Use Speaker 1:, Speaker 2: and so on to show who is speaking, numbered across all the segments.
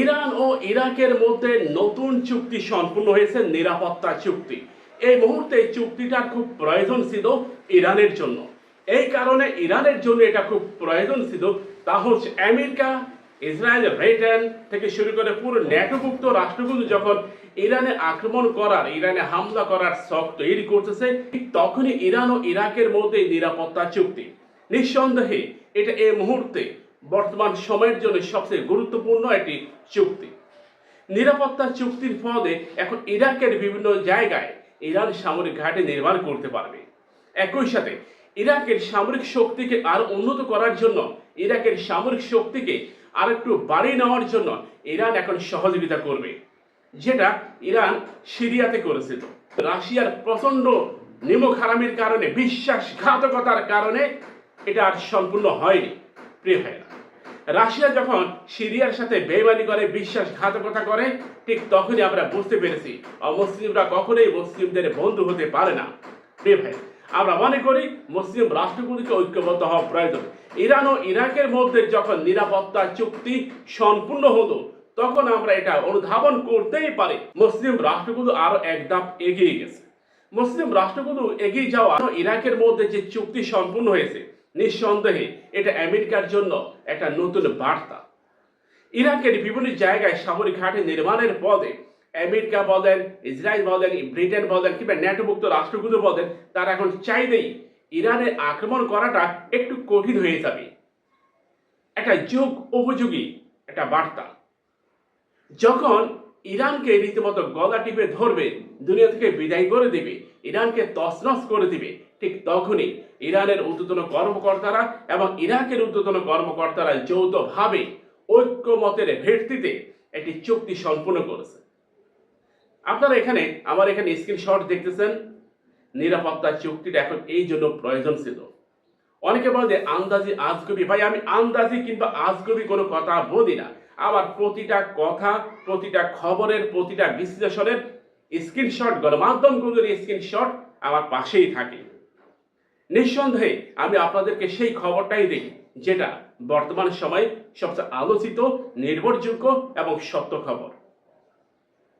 Speaker 1: Iran ও ইরাকের মধ্যে নতুন চুক্তি সম্পূর্ণ হয়েছে, নিরাপত্তা চুক্তি। এই মুহূর্তে এই চুক্তিটার খুব প্রয়োজন ছিল ইরানের জন্য। এই কারণে ইরানের জন্য এটা খুব প্রয়োজন ছিল তা হচ্ছে আমেরিকা, ইসরায়েল, ব্রিটেন থেকে শুরু করে পুরো ন্যাটোভুক্ত রাষ্ট্রগুলো যখন ইরানে আক্রমণ করার, ইরানে হামলা করার শখ তৈরি করতেছে তখনই ইরান ও ইরাকের মধ্যে নিরাপত্তা চুক্তি। নিঃসন্দেহে এটা এই মুহূর্তে বর্তমান সময়ের জন্য সবচেয়ে গুরুত্বপূর্ণ একটি চুক্তি। নিরাপত্তা চুক্তির ফলে এখন ইরাকের বিভিন্ন জায়গায় ইরান সামরিক ঘাঁটি নির্মাণ করতে পারবে। একই সাথে ইরাকের সামরিক শক্তিকে আরও উন্নত করার জন্য, ইরাকের সামরিক শক্তিকে আর একটু বাড়িয়ে নেওয়ার জন্য ইরান এখন সহযোগিতা করবে, যেটা ইরান সিরিয়াতে করেছিল। রাশিয়ার প্রচণ্ড নিমক হারামির কারণে, বিশ্বাসঘাতকতার কারণে এটা আর সম্পূর্ণ হয়নি। প্রিয় ভাইরা রাশিয়া যখন সিরিয়ার সাথে বেইমানি করে, বিশ্বাসঘাতকতা করে, ঠিক তখনই আমরা বুঝতে পেরেছি, অমুসলিমরা কখনোই মুসলিমদের বন্ধু হতে পারে না। ভাই, আমরা মনে করি মুসলিম রাষ্ট্রগুলিকে ঐক্যবদ্ধ হওয়া প্রয়োজন। ইরান ও ইরাকের মধ্যে যখন নিরাপত্তা চুক্তি সম্পূর্ণ হলো, তখন আমরা এটা অনুধাবন করতেই পারি, মুসলিম রাষ্ট্রগুলো আরও এক ধাপ এগিয়ে গেছে। মুসলিম রাষ্ট্রগুলো এগিয়ে যাওয়া, ইরাকের মধ্যে যে চুক্তি সম্পূর্ণ হয়েছে, নিঃসন্দেহে এটা আমেরিকার জন্য একটা নতুন বার্তা। ইরাকের বিভিন্ন জায়গায় সামরিক ঘাঁটি নির্মাণের পদে আমেরিকা বলেন, ইসরায়েল বলেন, ব্রিটেন বলেন কিংবা ন্যাটোভুক্ত রাষ্ট্রগুলো বলেন, তারা এখন চাইলেই ইরানে আক্রমণ করাটা একটু কঠিন হয়ে যাবে। একটা যুগ উপযোগী একটা বার্তা। যখন ইরানকে রীতিমতো গলা টিপে ধরবে, দুনিয়া থেকে বিদায় করে দেবে, ইরানকে তছনছ করে দিবে ঠিক তখনই ইরানের ঊর্ধ্বতন কর্মকর্তারা এবং ইরাকের ঊর্ধ্বতন কর্মকর্তারা যৌথভাবে ঐক্যমতের ভিত্তিতে একটি চুক্তি সম্পূর্ণ করেছে। আপনারা এখানে, আমার এখানে স্ক্রিনশট দেখতেছেন। নিরাপত্তা চুক্তিটা এখন এই জন্য প্রয়োজন ছিল অনেকে বলে যে আন্দাজি আজগবি। ভাই, আমি আন্দাজি কিংবা আজগবি কোনো কথা বলি না। আমার প্রতিটা কথা, প্রতিটা খবরের, প্রতিটা বিশ্লেষণের স্ক্রিনশট গণমাধ্যমগুলোর স্ক্রিনশট আমার পাশেই থাকে। নিঃসন্দেহে আমি আপনাদেরকে সেই খবরটাই দিই, যেটা বর্তমান সময়ে সবচেয়ে আলোচিত, নির্ভরযোগ্য এবং সত্য খবর।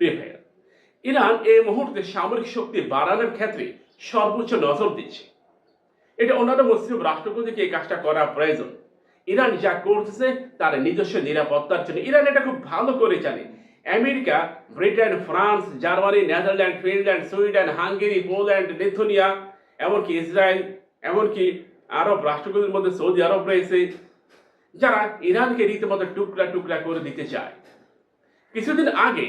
Speaker 1: প্রিয় ভাইয়া ইরান এই মুহূর্তে সামরিক শক্তি বাড়ানোর ক্ষেত্রে সর্বোচ্চ নজর দিচ্ছে। এটা অন্যান্য মুসলিম রাষ্ট্রগুলিকে এই কাজটা করা প্রয়োজন। ইরান যা করতেছে, তার নিজস্ব নিরাপত্তার জন্য। ইরান এটা খুব ভালো করে জানে। America, Britain, France, Germany, Netherland, Finland, Sweden, Hungary, Poland, Lithuania এমনকি ইসরায়েল, এমনকি আরব রাষ্ট্রগুলির মধ্যে সৌদি আরব রয়েছে, যারা ইরানকে রীতিমতো টুকরা টুকরা করে দিতে চায়। কিছুদিন আগে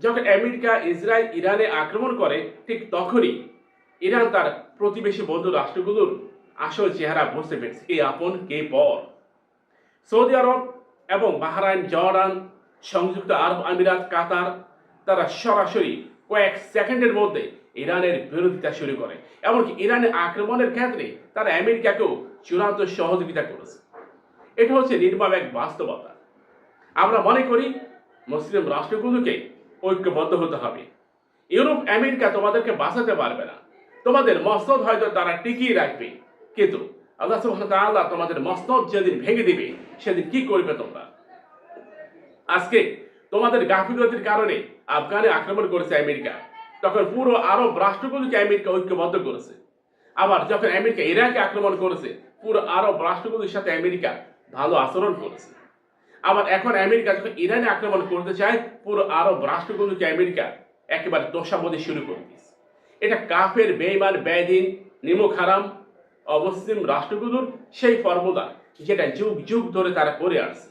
Speaker 1: যখন আমেরিকা, ইসরায়েল, ইরানে আক্রমণ করে, ঠিক তখনই ইরান তার প্রতিবেশী বন্ধু রাষ্ট্রগুলোর আসল চেহারা বুঝতে পেরেছে। কে আপন, কে পর। সৌদি আরব এবং বাহরাইন, জর্ডান, সংযুক্ত আরব আমিরাত, কাতার, তারা সরাসরি কয়েক সেকেন্ডের মধ্যে ইরানের বিরোধিতা শুরু করে। এমনকি ইরানে আক্রমণের ক্ষেত্রে তারা আমেরিকাকেও চূড়ান্ত সহযোগিতা করেছে। এটা হচ্ছে নির্মম এক বাস্তবতা। আমরা মনে করি মুসলিম রাষ্ট্রগুলোকে ঐক্যবদ্ধ হতে হবে। ইউরোপ, আমেরিকা তোমাদেরকে বাঁচাতে পারবে না। তোমাদের মসনদ হয়তো তারা টিকিয়ে রাখবে। কিন্তু আল্লাহ তাআলা তোমাদের মসনদ যেদিন ভেঙে দিবে, সেদিন কি করবে তোমরা? আজকে তোমাদের গাফিলতির কারণে আফগানে আক্রমণ করেছে আমেরিকা। তখন পুরো আরব রাষ্ট্রগুলোকে আমেরিকা ঐক্যবদ্ধ করেছে, আবার যখন আমেরিকা ইরাকে আক্রমণ করেছে, পুরো আরব রাষ্ট্রগুলোর সাথে আমেরিকা ভালো আচরণ করেছে। আবার এখন আমেরিকা যখন ইরানে আক্রমণ করতে চায়, পুরো আরব রাষ্ট্রগুলোকে আমেরিকা একেবারে তোষামদি শুরু করে দিয়েছে। এটা কাফের বেইমান ব্যয়দিন নিমুখ হারাম অমুসলিম রাষ্ট্রগুলোর সেই ফর্মুলা যেটা যুগ যুগ ধরে তারা করে আসছে।